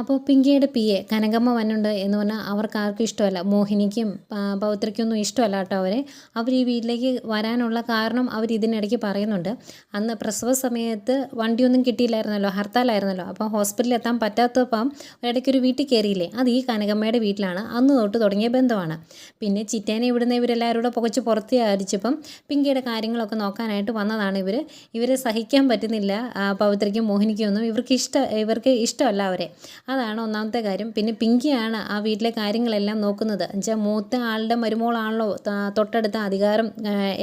അപ്പോൾ പിങ്കിയുടെ P A Kanakamma വന്നുണ്ട് എന്ന് പറഞ്ഞാൽ അവർക്ക് ആർക്കും ഇഷ്ടമല്ല. മോഹിനിക്കും പൗത്രയ്ക്കൊന്നും ഇഷ്ടമല്ല കേട്ടോ അവരെ. അവർ ഈ വീട്ടിലേക്ക് വരാനുള്ള കാരണം അവർ ഇതിനിടയ്ക്ക് പറയുന്നുണ്ട്. അന്ന് പ്രസവ സമയത്ത് വണ്ടിയൊന്നും കിട്ടിയില്ലായിരുന്നല്ലോ ഹർത്താലായിരുന്നല്ലോ. അപ്പോൾ ഹോസ്പിറ്റലിൽ എത്താൻ പറ്റാത്തപ്പം ഇടയ്ക്കൊരു വീട്ടിൽ കയറിയില്ലേ? അത് ഈ കനകമ്മയുടെ വീട്ടിലാണ്. അന്ന് തൊട്ട് തുടങ്ങിയ ബന്ധമാണ്. പിന്നെ ചിറ്റേനെ ഇവിടുന്ന് ഇവരെല്ലാവരും കൂടെ പുകച്ച് പുറത്ത് അടിച്ചപ്പം പിങ്കിയുടെ കാര്യങ്ങളൊക്കെ നോക്കാനായിട്ട് വന്നതാണ് ഇവർ. ഇവരെ സഹിക്കാൻ പറ്റുന്നില്ല പൗത്രയ്ക്കും മോഹിനിക്കും ഒന്നും. ഇവർക്ക് ഇഷ്ട ഇവർക്ക് ഇഷ്ടമല്ല അവരെ. അതാണ് ഒന്നാമത്തെ കാര്യം. പിന്നെ പിങ്കിയാണ് ആ വീട്ടിലെ കാര്യങ്ങളെല്ലാം നോക്കുന്നത്. എന്നുവെച്ചാൽ മൂത്ത ആളുടെ മരുമോളാണല്ലോ തൊട്ടടുത്ത അധികാരം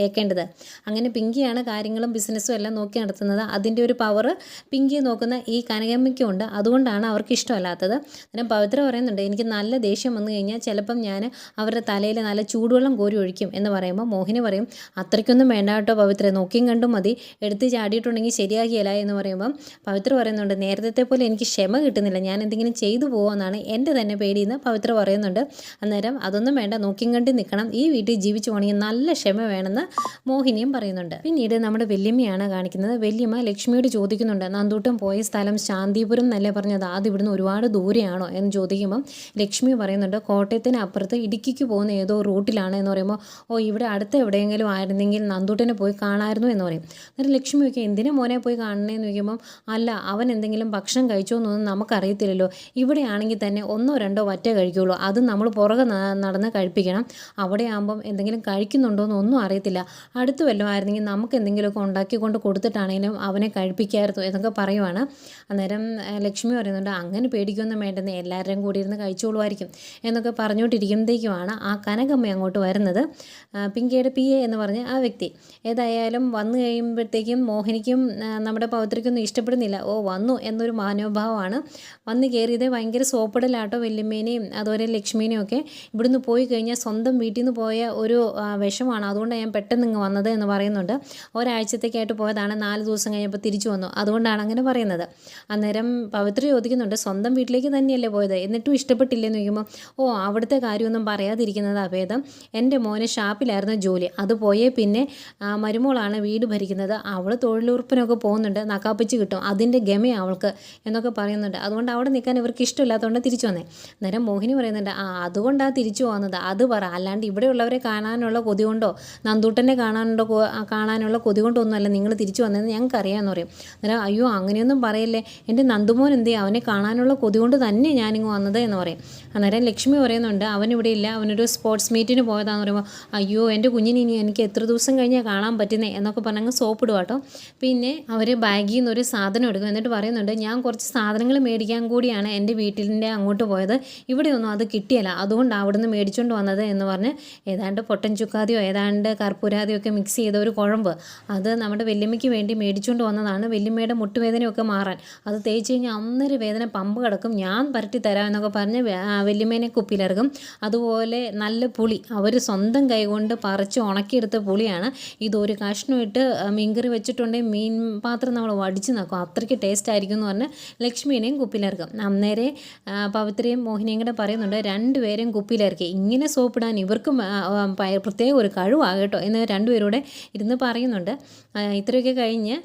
ഏക്കേണ്ടത് അങ്ങനെ പിങ്കിയാണ് കാര്യങ്ങളും ബിസിനസ്സും എല്ലാം നോക്കി നടത്തുന്നത്. അതിന്റെ ഒരു പവർ പിങ്കിയെ നോക്കുന്ന ഈ കനകമ്മയ്ക്കുണ്ട്. അതുകൊണ്ടാണ് അവർക്ക് ഇഷ്ടമല്ലാത്തത്. പിന്നെ പവിത്ര പറയുന്നുണ്ട് എനിക്ക് നല്ല ദേഷ്യം വന്നു കഴിഞ്ഞാൽ ചിലപ്പം ഞാൻ അവരുടെ തലയിൽ നല്ല ചൂടുവെള്ളം കോരി ഒഴിക്കും എന്ന് പറയുമ്പോൾ മോഹിനി പറയും അത്രയ്ക്കൊന്നും വേണ്ട കേട്ടോ പവിത്ര നോക്കിയും കണ്ടും മതി. എടുത്ത് ചാടിയിട്ടുണ്ടെങ്കിൽ ശരിയാകിയല്ല എന്ന് പറയുമ്പം പവിത്ര പറയുന്നുണ്ട് നേരത്തെ പോലെ എനിക്ക് ക്ഷമ കിട്ടുന്നില്ല. ഞാൻ എന്തെങ്കിലും ചെയ്തു പോകുമെന്നാണ് എന്റെ തന്നെ പേടിയെന്ന് പവിത്ര പറയുന്നുണ്ട്. അന്നേരം അതൊന്നും വേണ്ട നോക്കിയും കണ്ടി നിൽക്കണം. ഈ വീട്ടിൽ ജീവിച്ചു പോകണമെങ്കിൽ നല്ല ക്ഷമ വേണമെന്ന് മോഹിനിയും പറയുന്നുണ്ട്. പിന്നീട് നമ്മുടെ വല്യമ്മയാണ് കാണിക്കുന്നത്. വല്യമ്മ ലക്ഷ്മിയോട് ചോദിക്കുന്നുണ്ട് നന്ദൂട്ടം പോയ സ്ഥലം ശാന്തിപുരം എന്നല്ലേ പറഞ്ഞത്? അത് ഇവിടുന്ന് ഒരുപാട് ദൂരെയാണോ? എന്ന് ചോദിക്കുമ്പം ലക്ഷ്മി പറയുന്നുണ്ട് കോട്ടയത്തിന് അപ്പുറത്ത് ഇടുക്കിക്ക് പോകുന്ന ഏതോ റൂട്ടിലാണ് എന്ന് പറയുമ്പോൾ ഓ ഇവിടെ അടുത്ത് എവിടെയെങ്കിലും ആയിരുന്നെങ്കിൽ നന്ദൂട്ടനെ പോയി കാണാമായിരുന്നു എന്ന് പറയും. അന്നേരം ലക്ഷ്മിയൊക്കെ എന്തിനാ മോനെ പോയി കാണണേന്ന് ചോദിക്കുമ്പം അല്ല അവൻ എന്തെങ്കിലും ഭക്ഷണം കഴിച്ചോ എന്നൊന്നും നമുക്കറിയത്തില്ലല്ലോ ഇവിടെയാണെങ്കിൽ തന്നെ ഒന്നോ രണ്ടോ വറ്റേ കഴിക്കുള്ളൂ. അത് നമ്മൾ പുറകെ നടന്ന് കഴിപ്പിക്കണം. അവിടെ ആകുമ്പം എന്തെങ്കിലും കഴിക്കുന്നുണ്ടോ എന്നൊന്നും അറിയത്തില്ല. അടുത്ത് വല്ലതും ആയിരുന്നെങ്കിൽ നമുക്ക് എന്തെങ്കിലുമൊക്കെ ഉണ്ടാക്കി കൊണ്ട് കൊടുത്തിട്ടാണെങ്കിലും അവനെ കഴിപ്പിക്കായിരുന്നു എന്നൊക്കെ പറയുവാണ്. അന്നേരം ലക്ഷ്മി പറയുന്നുണ്ട് അങ്ങനെ പേടിക്കൊന്നും വേണ്ടെന്ന്. എല്ലാവരും കൂടി ഇരുന്ന് കഴിച്ചോളുമായിരിക്കും. എന്നൊക്കെ പറഞ്ഞുകൊണ്ടിരിക്കുമ്പോഴത്തേക്കുമാണ് ആ കനകമ്മ അങ്ങോട്ട് വരുന്നത്. പിങ്കിയുടെ പി എ എന്ന് പറഞ്ഞ ആ വ്യക്തി. ഏതായാലും വന്നു കഴിയുമ്പോഴത്തേക്കും മോഹിനിക്കും നമ്മുടെ പൗത്രിക്കൊന്നും ഇഷ്ടപ്പെടുന്നില്ല. ഓ വന്നു എന്നൊരു മനോഭാവമാണ്. വന്ന് കയറിയത് ഭയങ്കര സോപ്പിടലാട്ടോ വല്യമ്മേനെയും അതുപോലെ ലക്ഷ്മീനെയും ഒക്കെ. ഇവിടുന്ന് പോയി കഴിഞ്ഞാൽ സ്വന്തം വീട്ടിൽ നിന്ന് പോയ ഒരു വിഷമാണ്. അതുകൊണ്ടാണ് ഞാൻ പെട്ടെന്ന് ഇങ്ങ് വന്നത് എന്ന് പറയുന്നുണ്ട്. ഒരാഴ്ചത്തേക്കായിട്ട് പോയതാണ്. നാല് ദിവസം കഴിഞ്ഞപ്പോൾ തിരിച്ചു വന്നു. അതുകൊണ്ടാണ് അങ്ങനെ പറയുന്നത്. അന്നേരം പവിത്ര ചോദിക്കുന്നുണ്ട് സ്വന്തം വീട്ടിലേക്ക് തന്നെയല്ലേ പോയത്? എന്നിട്ടും ഇഷ്ടപ്പെട്ടില്ലെന്ന് ചോദിക്കുമ്പോൾ ഓ അവിടുത്തെ കാര്യമൊന്നും പറയാതിരിക്കുന്നത് അഭേദം എന്റെ മോനെ ഷാപ്പിലായിരുന്നു ജോലി. അത് പോയേ പിന്നെ മരുമോളാണ് വീട് ഭരിക്കുന്നത്. അവൾ തൊഴിലുറപ്പിനൊക്കെ പോകുന്നുണ്ട്. നക്കാപ്പിച്ച് കിട്ടും. അതിന്റെ ഗമയാണ് അവൾക്ക് എന്നൊക്കെ പറയുന്നുണ്ട്. അതുകൊണ്ട് അവിടെ നിൽക്കാൻ ഇവർക്ക് ഇഷ്ടമില്ലാത്തതുകൊണ്ട് തിരിച്ചു വന്നേ. അന്നേരം മോഹിനി പറയുന്നുണ്ട് ആ അതുകൊണ്ടാണ് തിരിച്ചു പോകുന്നത് അത് പറ. അല്ലാണ്ട് ഇവിടെയുള്ളവരെ കാണാനുള്ള കൊതി കൊണ്ടോ നന്ദൂട്ടനെ കാണാനുണ്ടോ കൊ- ആ, കാണാനുള്ള കൊതി കൊണ്ടൊന്നുമല്ല നിങ്ങൾ തിരിച്ചു വന്നതെന്ന് ഞങ്ങൾക്ക് അറിയാമെന്ന് പറയും. അന്നേരം അയ്യോ അങ്ങനെയൊന്നും പറയല്ലേ. എന്റെ നന്ദുമോൻ എന്ത് അവനെ കാണാനുള്ള കൊതി കൊണ്ട് തന്നെ ഞാനിങ്ങ് വന്നത് എന്ന് പറയും. അന്നേരം ലക്ഷ്മി പറയുന്നുണ്ട് അവനിവിടെ ഇല്ല. അവനൊരു സ്പോർട്സ് മീറ്റിന് പോയതാന്ന് പറയുമ്പോൾ അയ്യോ എന്റെ കുഞ്ഞിനെ ഇനി എനിക്ക് എത്ര ദിവസം കഴിഞ്ഞാൽ കാണാൻ പറ്റുന്നേ? എന്നൊക്കെ പറഞ്ഞങ്ങ് സോപ്പിടുക കേട്ടോ. പിന്നെ അവർ ബാഗിൽ നിന്ന് ഒരു സാധനം എടുക്കും. എന്നിട്ട് പറയുന്നുണ്ട് ഞാൻ കുറച്ച് സാധനങ്ങൾ മേടിക്കാൻ കൂടിയാണ് എന്റെ വീട്ടിന്റെ അങ്ങോട്ട് പോയത്. ഇവിടെയൊന്നും അത് കിട്ടിയല്ല. അതുകൊണ്ട് അവിടുന്ന് മേടിച്ചുകൊണ്ട് വന്നത് എന്ന് പറഞ്ഞ് ഏതാണ്ട് പൊട്ടൻ ചുക്കാതിയോ ഏതാണ്ട് കർപ്പൂരാതിയോ ഒക്കെ മിക്സ് ചെയ്ത ഒരു കുഴമ്പ്. അത് നമ്മുടെ വല്യമ്മയ്ക്ക് വേണ്ടി മേടിച്ചുകൊണ്ട് വന്നതാണ്. വല്യമ്മയുടെ മുട്ടുവേദനയൊക്കെ മാറാൻ. അത് തേച്ച് കഴിഞ്ഞാൽ അന്നൊരു വേദന പമ്പ് കിടക്കും. ഞാൻ പരട്ടി തരാം എന്നൊക്കെ പറഞ്ഞ് വേ- ആ, വല്യമ്മേനെ കുപ്പിയിലിറക്കും. അതുപോലെ നല്ല പുളി. അവർ സ്വന്തം കൈകൊണ്ട് പറിച്ച് ഉണക്കിയെടുത്ത പുളിയാണ്. ഇതൊരു കഷ്ണം ഇട്ട് മീൻകറി വെച്ചിട്ടുണ്ടെങ്കിൽ മീൻ പാത്രം നമ്മൾ വടിച്ച് നോക്കും അത്രയ്ക്ക് ടേസ്റ്റ് ആയിരിക്കും എന്ന് പറഞ്ഞ് ലക്ഷ്മീനെയും കുപ്പിയിലിറക്കും. അന്നേരെ പവിത്രയും മോഹിനിയും കൂടെ പറയുന്നുണ്ട് രണ്ടുപേരും കുപ്പിയിലിറക്കി. ഇങ്ങനെ സോപ്പിടാൻ ഇവർക്കും പ്രത്യേക ഒരു കഴിവാകട്ടോ എന്ന് രണ്ടുപേരൂടെ ഇരുന്ന് പറയുന്നുണ്ട്. ഇത്രയൊക്കെ കഴിഞ്ഞ്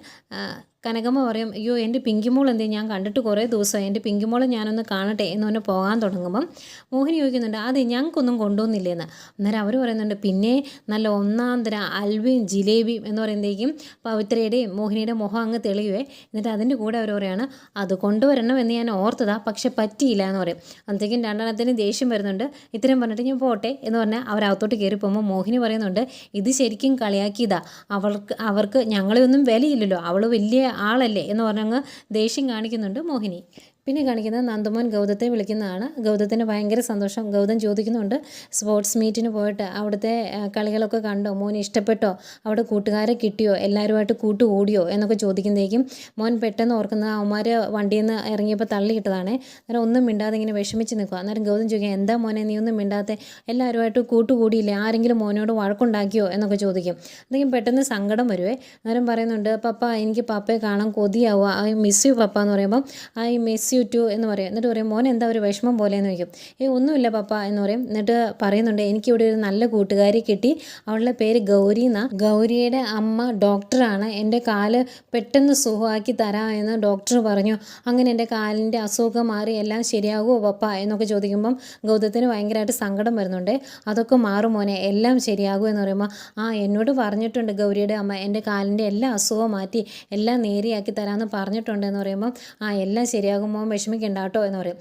കനകമ്മ പറയും അയ്യോ എന്റെ പിങ്കിമോൾ എന്തേ? ഞാൻ കണ്ടിട്ട് കുറേ ദിവസമായി എന്റെ പിങ്കിമോളെ ഞാനൊന്ന് കാണട്ടെ എന്ന് പറഞ്ഞ് പോകാൻ തുടങ്ങുമ്പം മോഹിനി ചോദിക്കുന്നുണ്ട് അതെ ഞങ്ങൾക്കൊന്നും കൊണ്ടുവന്നില്ലേന്ന്? അന്നേരം അവർ പറയുന്നുണ്ട് പിന്നെ നല്ല ഒന്നാം തരം അൽവയും ജിലേബിയും എന്ന് പറയുമ്പോഴേക്കും പവിത്രയുടെയും മോഹിനിയുടെ മുഖം അങ്ങ് തെളിയുവേ. എന്നിട്ട് അതിന്റെ കൂടെ അവർ പറയാണ് അത് കൊണ്ടുവരണം എന്ന് ഞാൻ ഓർത്തതാ പക്ഷെ പറ്റിയില്ല എന്ന് പറയും. അന്നത്തേക്കും രണ്ടെണ്ണത്തിന് ദേഷ്യം വരുന്നുണ്ട് ഇത്രയും പറഞ്ഞിട്ട് ഞാൻ പോട്ടെ എന്ന് പറഞ്ഞാൽ അവരകത്തോട്ട് കയറി പോകുമ്പോൾ മോഹിനി പറയുന്നുണ്ട് ഇത് ശരിക്കും കളിയാക്കിയതാ. അവൾക്ക് അവർക്ക് ഞങ്ങളെ ഒന്നും വിലയില്ലല്ലോ. അവൾ വലിയ ആളല്ലേ എന്ന് പറഞ്ഞങ്ങ് ദേഷ്യം കാണിക്കുന്നുണ്ട് മോഹിനി. പിന്നെ കാണിക്കുന്നത് നന്ദമോൻ ഗൗതത്തെ വിളിക്കുന്നതാണ്. ഗൗതത്തിന് ഭയങ്കര സന്തോഷം. ഗൗതം ചോദിക്കുന്നുണ്ട് സ്പോർട്സ് മീറ്റിന് പോയിട്ട് അവിടുത്തെ കളികളൊക്കെ കണ്ടോ? മോൻ ഇഷ്ടപ്പെട്ടോ? അവിടെ കൂട്ടുകാരെ കിട്ടിയോ? എല്ലാവരുമായിട്ട് കൂട്ടു ഓടിയോ? എന്നൊക്കെ ചോദിക്കുന്നതേക്കും മോൻ പെട്ടെന്ന് ഓർക്കുന്നത് അവന്മാർ വണ്ടിയിൽ നിന്ന് ഇറങ്ങിയപ്പോൾ തള്ളിയിട്ടതാണേ അന്നേരം ഒന്നും മിണ്ടാതെ ഇങ്ങനെ വിഷമിച്ച് നിൽക്കുക അന്നേരം ഗൗതം ചോദിക്കുക എന്താ മോനെ നീ ഒന്നും മിണ്ടാത്തെ? എല്ലാവരുമായിട്ട് കൂട്ടുകൂടിയില്ലേ ആരെങ്കിലും മോനോട് വഴക്കുണ്ടാക്കിയോ? എന്നൊക്കെ ചോദിക്കും. എന്തെങ്കിലും പെട്ടെന്ന് സങ്കടം വരുവേ. അന്നേരം പറയുന്നുണ്ട് പപ്പ എനിക്ക് പപ്പയെ കാണാൻ കൊതിയാവുക ഐ മിസ് യു പപ്പ എന്ന് പറയുമ്പം ഐ മിസ് യു ടു എന്ന് പറയും. എന്നിട്ട് പറയും മോൻ എന്താ ഒരു വിഷമം പോലെ എന്ന് ചോദിക്കും. ഏ ഒന്നുമില്ല പപ്പ എന്ന് പറയും. എന്നിട്ട് പറയുന്നുണ്ട് എനിക്കിവിടെ ഒരു നല്ല കൂട്ടുകാരി കിട്ടി. അവളുടെ പേര് ഗൗരി എന്നാ. ഗൗരിയുടെ അമ്മ ഡോക്ടറാണ്. എന്റെ കാൽ പെട്ടെന്ന് സുഖമാക്കി തരാമെന്ന് ഡോക്ടർ പറഞ്ഞു. അങ്ങനെ എന്റെ കാലിന്റെ അസുഖം മാറി എല്ലാം ശരിയാകുമോ പപ്പ? എന്നൊക്കെ ചോദിക്കുമ്പം ഗൗതത്തിന് ഭയങ്കരമായിട്ട് സങ്കടം വരുന്നുണ്ട്. അതൊക്കെ മാറും മോനെ എല്ലാം ശരിയാകും എന്ന് പറയുമ്പോൾ ആ എന്നോട് പറഞ്ഞിട്ടുണ്ട് ഗൗരിയുടെ അമ്മ. എന്റെ കാലിന്റെ എല്ലാ അസുഖവും മാറ്റി എല്ലാം നേരിയാക്കി തരാമെന്ന് പറഞ്ഞിട്ടുണ്ട് എന്ന് പറയുമ്പോൾ ആ എല്ലാം ശരിയാകും മോൻ വിഷമിക്കണ്ട കേട്ടോ എന്ന് പറയും.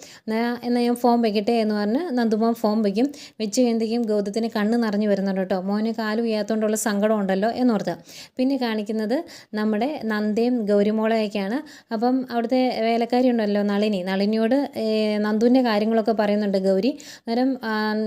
എന്നാൽ ഞാൻ ഫോം വെക്കട്ടെ എന്ന് പറഞ്ഞ് നന്ദുമോൻ ഫോം വയ്ക്കും വെച്ച് കഴിയുമ്പോഴേക്കും ഗൗതത്തിന് കണ്ണ് നിറഞ്ഞു വരുന്നുണ്ട് കേട്ടോ. മോന് കാൽ വയ്യാത്തതുകൊണ്ടുള്ള സങ്കടം ഉണ്ടല്ലോ എന്നോർത്ത് പിന്നെ കാണിക്കുന്നത് നമ്മുടെ നന്ദയും ഗൗരിമോളയൊക്കെയാണ്. അപ്പം അവിടുത്തെ വേലക്കാരി ഉണ്ടല്ലോ നളിനി. നളിനിയോട് നന്ദുവിന്റെ കാര്യങ്ങളൊക്കെ പറയുന്നുണ്ട് ഗൗരി. അന്നേരം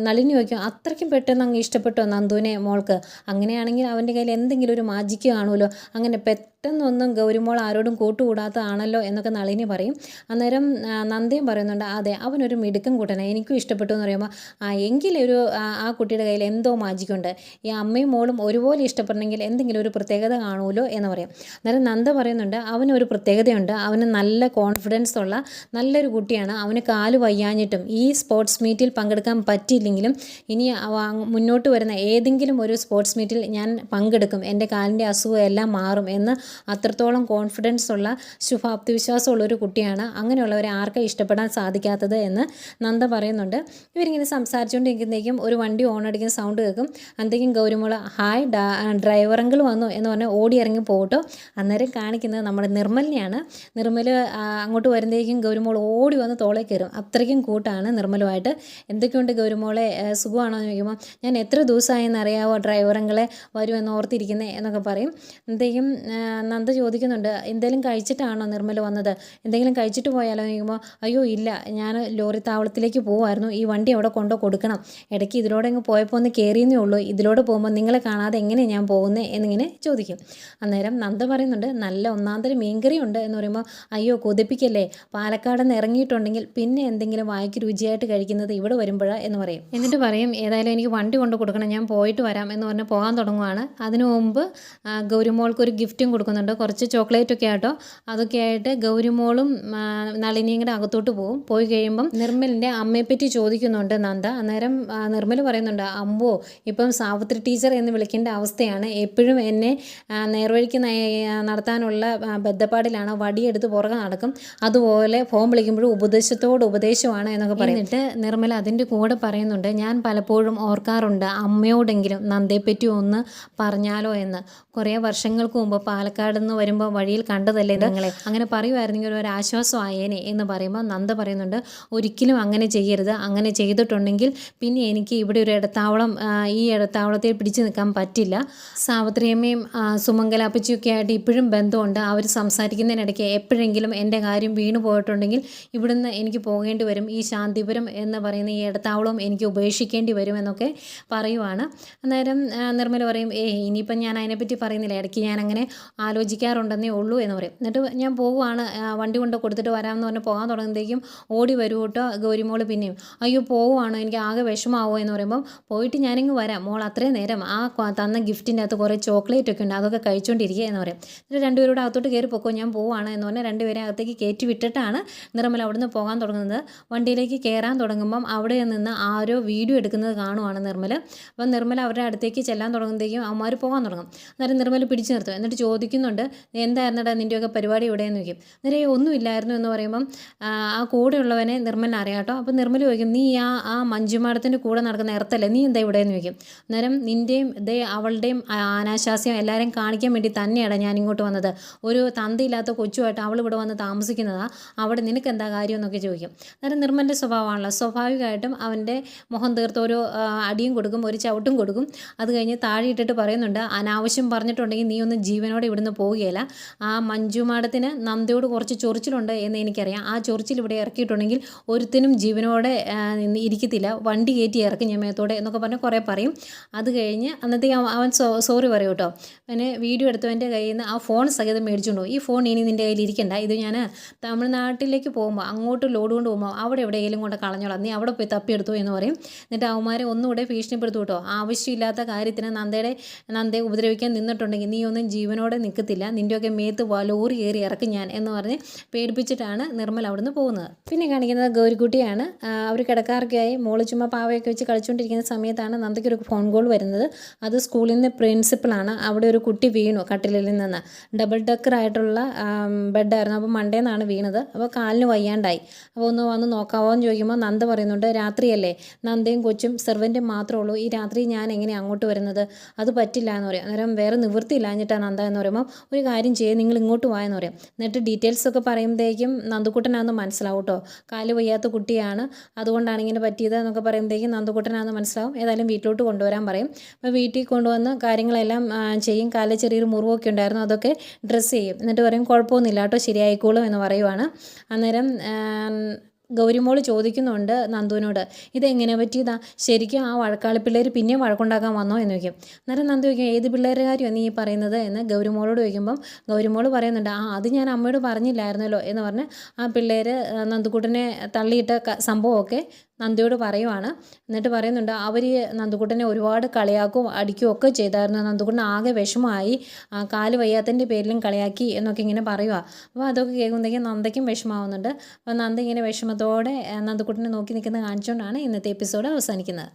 നളിനി വയ്ക്കും അത്രയ്ക്കും പെട്ടെന്ന് അങ്ങ് ഇഷ്ടപ്പെട്ടോ നന്ദുവിനെ മോൾക്ക്? അങ്ങനെയാണെങ്കിൽ അവന്റെ കയ്യിൽ എന്തെങ്കിലും ഒരു മാജിക്ക് കാണുമല്ലോ. അങ്ങനെ പെട്ടെന്നൊന്നും ഗൗരിമോൾ ആരോടും കൂട്ടുകൂടാത്തതാണല്ലോ എന്നൊക്കെ നളിനി പറയും. അന്നേരം നന്ദയും പറയുന്നുണ്ട് അതെ അവനൊരു മിടുക്കൻ കൂട്ടനാണ് എനിക്കും ഇഷ്ടപ്പെട്ടു എന്ന് പറയുമ്പോൾ ആ എങ്കിലൊരു ആ കുട്ടിയുടെ കയ്യിൽ എന്തോ മാജിക്കുണ്ട്. ഈ അമ്മയും മോളും ഒരുപോലെ ഇഷ്ടപ്പെടണമെങ്കിൽ എന്തെങ്കിലും ഒരു പ്രത്യേകത കാണുമല്ലോ എന്ന് പറയും. അന്നേരം നന്ദ പറയുന്നുണ്ട് അവനൊരു പ്രത്യേകതയുണ്ട്. അവന് നല്ല കോൺഫിഡൻസ് ഉള്ള നല്ലൊരു കുട്ടിയാണ്. അവന് കാൽ വയ്യാഞ്ഞിട്ടും ഈ സ്പോർട്സ് മീറ്റിൽ പങ്കെടുക്കാൻ പറ്റിയില്ലെങ്കിലും ഇനി മുന്നോട്ട് വരുന്ന ഏതെങ്കിലും ഒരു സ്പോർട്സ് മീറ്റിൽ ഞാൻ പങ്കെടുക്കും. എന്റെ കാലിന്റെ അസുഖം എല്ലാം മാറും എന്ന് അത്രത്തോളം കോൺഫിഡൻസ് ഉള്ള ശുഭാപ്തി വിശ്വാസമുള്ള ഒരു കുട്ടിയാണ്. അങ്ങനെയുള്ളവരെ ആർക്കും ഇഷ്ടപ്പെടാൻ സാധിക്കാത്തത് എന്ന് നന്ദ പറയുന്നുണ്ട്. ഇവരിങ്ങനെ സംസാരിച്ചുകൊണ്ടിരിക്കുന്നതേക്കും ഒരു വണ്ടി ഓൺ അടിക്കുന്ന സൗണ്ട് കേൾക്കും. അന്തേക്കും ഗൗരിമോൾ ഹായ് ഡ്രൈവറെങ്കിൽ വന്നു എന്ന് പറഞ്ഞാൽ ഓടി ഇറങ്ങി പോകട്ടോ. അന്നേരം കാണിക്കുന്നത് നമ്മുടെ നിർമ്മലിനെയാണ്. നിർമ്മൽ അങ്ങോട്ട് വരുന്നേക്കും ഗൗരിമോൾ ഓടി വന്ന് തോളെ കയറും. അത്രയ്ക്കും കൂട്ടാണ് നിർമ്മലുമായിട്ട്. എന്തൊക്കെയുണ്ട് ഗൗരിമോളെ? സുഖമാണോ? എന്ന് ചോദിക്കുമ്പോൾ ഞാൻ എത്ര ദിവസമായെന്ന് എന്നറിയാവോ ഡ്രൈവറെങ്കിലെ വരുമെന്ന് ഓർത്തിരിക്കുന്നത് എന്നൊക്കെ പറയും. എന്തെങ്കിലും നന്ദ ചോദിക്കുന്നുണ്ട് എന്തെങ്കിലും കഴിച്ചിട്ടാണോ നിർമ്മൽ വന്നത്? എന്തെങ്കിലും കഴിച്ചിട്ട് പോയാലോ? എന്ന് ചോദിക്കുമ്പോൾ അയ്യോ ഇല്ല. ഞാൻ ലോറി താവളത്തിലേക്ക് പോകുമായിരുന്നു ഈ വണ്ടി അവിടെ കൊണ്ടു കൊടുക്കണം. ഇടയ്ക്ക് ഇതിലൂടെ അങ്ങ് പോയപ്പോൾ ഒന്ന് കയറിയെന്നേ ഉള്ളൂ. ഇതിലൂടെ പോകുമ്പോൾ നിങ്ങളെ കാണാതെ എങ്ങനെയാണ് ഞാൻ പോകുന്നത് എന്നിങ്ങനെ ചോദിക്കും. അന്നേരം നന്ദ പറയുന്നുണ്ട് നല്ല ഒന്നാന്തരം മീൻകറി ഉണ്ട്. എന്ന് പറയുമ്പോൾ അയ്യോ കൊതിപ്പിക്കല്ലേ. പാലക്കാട് നിന്ന് ഇറങ്ങിയിട്ടുണ്ടെങ്കിൽ പിന്നെ എന്തെങ്കിലും വായിക്ക് രുചിയായിട്ട് കഴിക്കുന്നത് ഇവിടെ വരുമ്പോഴാണ് എന്ന് പറയും. എന്നിട്ട് പറയും ഏതായാലും എനിക്ക് വണ്ടി കൊണ്ടു കൊടുക്കണം. ഞാൻ പോയിട്ട് വരാം. എന്ന് പറഞ്ഞ് പോകാൻ തുടങ്ങുവാണ്. അതിനു മുമ്പ് ആ, ഗൗരിമോൾക്ക് ഒരു ഗിഫ്റ്റും കൊടുക്കുന്നുണ്ട്. കുറച്ച് ചോക്ലേറ്റ് ഒക്കെ ആട്ടോ. അതൊക്കെ ആയിട്ട് ഗൗരിമോളും നളിനിയും കൂടെ അകത്തോട്ട് പോകും പോയി കഴിയുമ്പം നിർമ്മലിന്റെ അമ്മയെപ്പറ്റി ചോദിക്കുന്നുണ്ട് നന്ദ. അന്നേരം നിർമ്മൽ പറയുന്നുണ്ട് അമ്പോ ഇപ്പം സാവിത്രി ടീച്ചർ എന്ന് വിളിക്കേണ്ട അവസ്ഥയാണ്. എപ്പോഴും എന്നെ നേർവഴിക്ക് നടത്താനുള്ള ബദ്ധപ്പാടിലാണ്. വടിയെടുത്ത് പുറകെ നടക്കും. അതുപോലെ ഫോൺ വിളിക്കുമ്പോഴും ഉപദേശത്തോട് ഉപദേശമാണ് എന്നൊക്കെ പറഞ്ഞിട്ട് നിർമ്മല അതിന്റെ കൂടെ പറയുന്നുണ്ട് ഞാൻ പലപ്പോഴും ഓർക്കാറുണ്ട് അമ്മയോടെങ്കിലും നന്ദയെപ്പറ്റി ഒന്ന് പറഞ്ഞാലോ എന്ന്. കുറേ വർഷങ്ങൾക്ക് മുമ്പ് പാലക്കാട് നിന്ന് വരുമ്പോൾ വഴിയിൽ കണ്ടതല്ലേ നിങ്ങളെ. അങ്ങനെ പറയുമായിരുന്നെങ്കിൽ ഒരു ആശ്വാസം ആയേനെ എന്ന് പറയുമ്പോൾ നന്ദ പറയുന്നുണ്ട്. ഒരിക്കലും അങ്ങനെ ചെയ്യരുത്. അങ്ങനെ ചെയ്തിട്ടുണ്ടെങ്കിൽ പിന്നെ എനിക്ക് ഇവിടെ ഒരു ഇടത്താവളം ഈ ഇടത്താവളത്തിൽ പിടിച്ചു നിൽക്കാൻ പറ്റില്ല. സാവിത്രിയമ്മയും സുമംഗലാപ്പച്ചിയൊക്കെ ആയിട്ട് ഇപ്പോഴും ബന്ധമുണ്ട്. അവർ സംസാരിക്കുന്നതിനിടയ്ക്ക് എപ്പോഴെങ്കിലും എന്റെ കാര്യം വീണു പോയിട്ടുണ്ടെങ്കിൽ ഇവിടുന്ന് എനിക്ക് പോകേണ്ടി വരും. ഈ ശാന്തിപുരം എന്ന് പറയുന്ന ഈ ഇടത്താവളം എനിക്ക് ഉപേക്ഷിക്കേണ്ടി വരും എന്നൊക്കെ പറയുവാണ്. അന്നേരം നിർമ്മല പറയും ഏ ഇനിയിപ്പം ഞാൻ അതിനെപ്പറ്റി പറയുന്നില്ല. ഇടയ്ക്ക് ഞാൻ അങ്ങനെ ആലോചിക്കാറുണ്ടെന്നേ ഉള്ളൂ എന്ന് പറയും. എന്നിട്ട് ഞാൻ പോവുകയാണ് വണ്ടി കൊണ്ട് കൊടുത്തിട്ട് വരാമെന്ന് പറഞ്ഞ് പോകാൻ തുടങ്ങുമ്പോഴത്തേക്കും ഓടി വരൂ കേട്ടോ ഗൗരിമോൾ പിന്നെയും. അയ്യോ പോവുകയാണോ എനിക്ക് ആകെ വിഷമാവോ എന്ന് പറയുമ്പം പോയിട്ട് ഞാനിങ്ങ് വരാം. മോൾ അത്രയും നേരം ആ തന്ന ഗിഫ്റ്റിന്റെ അകത്ത് കുറേ ചോക്ലേറ്റ് ഒക്കെ ഉണ്ട് അതൊക്കെ കഴിച്ചുകൊണ്ടിരിക്കുക എന്ന് പറയും. എന്നിട്ട് രണ്ടുപേരോട് അകത്തോട്ട് കയറി പൊക്കോ ഞാൻ പോവുകയാണ് എന്ന് പറഞ്ഞാൽ രണ്ടുപേരെ അകത്തേക്ക് കയറ്റി വിട്ടിട്ടാണ് നിർമ്മല അവിടുന്ന് പോകാൻ തുടങ്ങുന്നത്. വണ്ടിയിലേക്ക് കയറാൻ തുടങ്ങുമ്പം അവിടെ നിന്ന് ആരോ വീഡിയോ എടുക്കുന്നത് കാണുവാണ് നിർമ്മല അപ്പം നിർമ്മല അവരുടെ അടുത്തേക്ക് ചെല്ലാൻ തുടങ്ങുമ്പോഴത്തേക്കും അവന്മാർ പോകാൻ തുടങ്ങും. അന്നേരം നിർമ്മല പിടിച്ചു നിർത്തും. എന്നിട്ട് ചോദിക്കുന്നുണ്ട് എന്തായിരുന്നടാ നിന്റെയൊക്കെ പരിപാടി എവിടെയെന്ന് ചോദിക്കും. അന്നേരം "ഏയ് ഒന്നുമില്ലായിരുന്നു എന്ന് പറയുമ്പം ആ, കൂടെയുള്ളവനെ നിർമ്മലിനെ അറിയാം കേട്ടോ. അപ്പം നിർമ്മല ചോദിക്കും നീ ആ ആ മഞ്ജുമാടത്തിന്റെ കൂടെ നടക്കുന്ന ഇറത്തല്ലേ നീ എന്താ ഇവിടെ എന്ന് ചോദിക്കും. അന്നേരം നിന്റെയും ഇതേ അവളുടെയും അനാശാസ്യം എല്ലാവരെയും കാണിക്കാൻ വേണ്ടി തന്നെയാണ് ഞാൻ ഇങ്ങോട്ട് വന്നത്. ഒരു തന്തയില്ലാത്ത കൊച്ചുമായിട്ട് അവൾ ഇവിടെ വന്ന് താമസിക്കുന്നതാണ് അവിടെ നിനക്ക് എന്താ കാര്യം? എന്നൊക്കെ ചോദിക്കും. അന്നേരം നിർമ്മലിന്റെ സ്വഭാവമാണല്ലോ. സ്വാഭാവികമായിട്ടും അവന്റെ മുഖം തീർത്ത് ഒരു അടിയും കൊടുക്കും ഒരു ചവിട്ടും കൊടുക്കും. അത് കഴിഞ്ഞ് താഴെ ഇട്ടിട്ട് പറയുന്നുണ്ട് അനാവശ്യം പറഞ്ഞിട്ടുണ്ടെങ്കിൽ നീ ഒന്ന് ജീവനോടെ ഇവിടുന്ന് പോവുകയില്ല. ആ മഞ്ജു മാഡത്തിന് നന്ദയോട് കുറച്ച് ചൊറിച്ചിലുണ്ട് എന്ന് എനിക്കറിയാം. ആ ചൊറിച്ചിൽ ഇവിടെ ഇറക്കിയിട്ടുണ്ടെങ്കിൽ ഒരുത്തിനും ജീവനോടെ ഇരിക്കത്തില്ല. വണ്ടി കയറ്റി ഇറക്കും ഞമയത്തോടെ എന്നൊക്കെ പറഞ്ഞ് കുറേ പറയും. അത് കഴിഞ്ഞ് അന്നത്തേക്ക് അവൻ- സോറി പറയും കേട്ടോ. പിന്നെ വീഡിയോ എടുത്തവന്റെ കയ്യിൽ നിന്ന് ആ ഫോൺ സഹിതം മേടിച്ചുകൊണ്ട് ഈ ഫോൺ ഇനി നിന്റെ കയ്യിൽ ഇരിക്കണ്ട. ഇത് ഞാൻ തമിഴ്നാട്ടിലേക്ക് പോകുമ്പോൾ അങ്ങോട്ട് ലോഡ് കൊണ്ട് പോകുമ്പോൾ അവിടെ എവിടെയെങ്കിലും കൊണ്ട് കളഞ്ഞോളാം. നീ അവിടെ പോയി തപ്പിയെടുത്തു എന്ന് പറയും. എന്നിട്ട് അവന്മാരെ ഒന്നുകൂടെ ഭീഷണിപ്പെടുത്തു കേട്ടോ. ആവശ്യമില്ലാത്ത കാര്യത്തിന് നന്ദയുടെ നന്ദയെ ഉപദ്രവിക്കാൻ നിന്നിട്ടുണ്ടെങ്കിൽ നീ ഒന്നും ജീവനോടെ നിൽക്കത്തില്ല. നിന്റെയൊക്കെ മേത്ത് വലോറി ലോറി കയറി ഇറക്കും ഞാൻ എന്ന് പറഞ്ഞ് പേടിപ്പിച്ചിട്ടാണ് നിർമ്മൽ അവിടുന്ന് പോകുന്നത്. പിന്നെ കാണിക്കുന്നത് ഗൗരിക്കുട്ടിയാണ്. അവർ കിടക്കാറൊക്കെയായി. മോൾ ചുമ്മാ പാവയൊക്കെ വെച്ച് കളിച്ചുകൊണ്ടിരിക്കുന്ന സമയത്താണ് നന്ദയ്ക്ക് ഒരു ഫോൺ കോൾ വരുന്നത്. അത് സ്കൂളിൽ നിന്ന് പ്രിൻസിപ്പളാണ് അവിടെ ഒരു കുട്ടി വീണു കട്ടിലിൽ നിന്ന്. ഡബിൾ ഡെക്കർ ആയിട്ടുള്ള ബെഡായിരുന്നു അപ്പോൾ മണ്ടേ നിന്നാണ് വീണത്. അപ്പോൾ കാലിന് വയ്യാണ്ടായി. അപ്പോൾ ഒന്ന് വന്ന് നോക്കാവോ എന്ന് ചോദിക്കുമ്പോൾ നന്ദ പറയുന്നുണ്ട് രാത്രിയല്ലേ? നന്ദയും കൊച്ചും സെർവന്റും മാത്രമേ ഉള്ളൂ. ഈ രാത്രി ഞാൻ എങ്ങനെ അങ്ങോട്ട് വരുന്നത്? അത് പറ്റില്ല എന്ന് പറയും. അന്നേരം വേറെ നിവൃത്തിയില്ലാഞ്ഞിട്ടാണ് നന്ദ എന്ന് പറയുമ്പോൾ ഒരു കാര്യം ചെയ്യും നിങ്ങൾ ഇങ്ങോട്ട് വായെന്ന് പറയാം. എന്നിട്ട് ഡീറ്റെയിൽസ് ഒക്കെ പറയുമ്പോഴേക്കും നന്ദുക്കുട്ടനാണെന്ന് മനസ്സിലാവും കേട്ടോ. കാൽ വയ്യാത്ത കുട്ടിയാണ്. അതുകൊണ്ടാണ് ഇങ്ങനെ പറ്റിയത് എന്നൊക്കെ പറയുമ്പോഴേക്കും നന്ദുക്കുട്ടനാണെന്ന് മനസ്സിലാവും. ഏതായാലും വീട്ടിലോട്ട് കൊണ്ടുവരാൻ പറയും. അപ്പോൾ വീട്ടിൽ കൊണ്ടുവന്ന് കാര്യങ്ങളെല്ലാം ചെയ്യും. കാലിൽ ചെറിയൊരു മുറിവൊക്കെ ഉണ്ടായിരുന്നു. അതൊക്കെ ഡ്രസ്സ് ചെയ്യും. എന്നിട്ട് പറയും കുഴപ്പമൊന്നുമില്ല കേട്ടോ. ശരിയായിക്കോളും എന്ന് പറയുവാണ്. അന്നേരം ആം, ഗൗരിമോൾ ചോദിക്കുന്നുണ്ട് നന്ദുവിനോട് ഇതെങ്ങനെ പറ്റിയതാ? ശരിക്കും ആ വഴക്കാളി പിള്ളേർ പിന്നെയും വഴക്കുണ്ടാക്കാൻ വന്നോ? എന്ന് ചോദിക്കും. അന്നേരം നന്ദു ചോദിക്കും ഏത് പിള്ളേരുടെ കാര്യമാണ് നീ പറയുന്നത്? എന്ന് ഗൗരിമോളോട് ചോദിക്കുമ്പം ഗൗരിമോൾ പറയുന്നുണ്ട് ആ അത് ഞാൻ അമ്മയോട് പറഞ്ഞില്ലായിരുന്നല്ലോ? എന്ന് പറഞ്ഞ് ആ പിള്ളേർ നന്ദുക്കുട്ടനെ തള്ളിയിട്ട സംഭവമൊക്കെ നന്ദിയോട് പറയുവാണ്. എന്നിട്ട് പറയുന്നുണ്ട് അവർ നന്ദുകുട്ടനെ ഒരുപാട് കളിയാക്കും അടിക്കുകയും ഒക്കെ ചെയ്തായിരുന്നു. നന്ദുകുട്ടൻ ആകെ വിഷമമായി. കാൽ വയ്യാത്തതിന്റെ പേരിലും കളിയാക്കി എന്നൊക്കെ ഇങ്ങനെ പറയുക അപ്പോൾ അതൊക്കെ കേൾക്കുമ്പോഴത്തേക്കും നന്ദയ്ക്കും വിഷമാവുന്നുണ്ട് അപ്പോൾ നന്ദ ഇങ്ങനെ വിഷമത്തോടെ നന്ദുകുട്ടനെ നോക്കി നിൽക്കുന്നത് കാണിച്ചുകൊണ്ടാണ് ഇന്നത്തെ എപ്പിസോഡ് അവസാനിക്കുന്നത്.